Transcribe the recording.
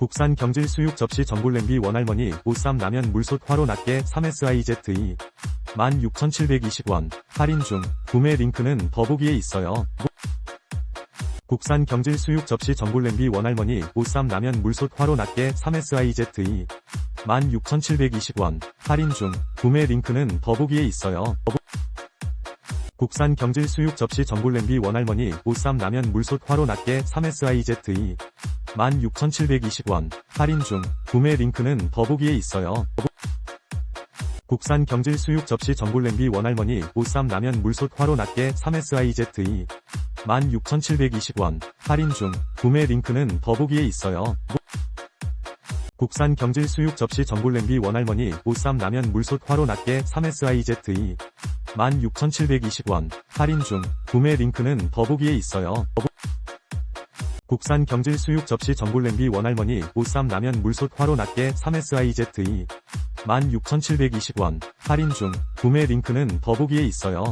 국산 경질 수육 접시 전골 냄비 원할머니 보쌈 라면 물솥 화로 낱개 3SIZE 16,720원. 할인 중. 구매 링크는 더보기에 있어요. 국산 경질 수육 접시 전골 냄비 원할머니 보쌈 라면 물솥 화로 낱개 3SIZE 16,720원. 할인 중. 구매 링크는 더보기에 있어요. 국산 경질 수육 접시 전골 냄비 원할머니 보쌈 라면 물솥 화로 낱개 3SIZE 16,720원 할인 중 구매 링크는 더보기에 있어요. 국산 경질 수육 접시 전골 냄비 원할머니 보쌈 라면 물솥 화로 낱개 3SIZE 16,720원 할인 중 구매 링크는 더보기에 있어요. 국산 경질 수육 접시 전골 냄비 원할머니 보쌈 라면 물솥 화로 낱개 3SIZE 16,720원 할인 중 구매 링크는 더보기에 있어요. 국산 경질 수육 접시 전골 냄비 원할머니 보쌈 라면 물솥 화로 낱개 3SIZE 16,720원. 할인 중. 구매 링크는 더보기에 있어요.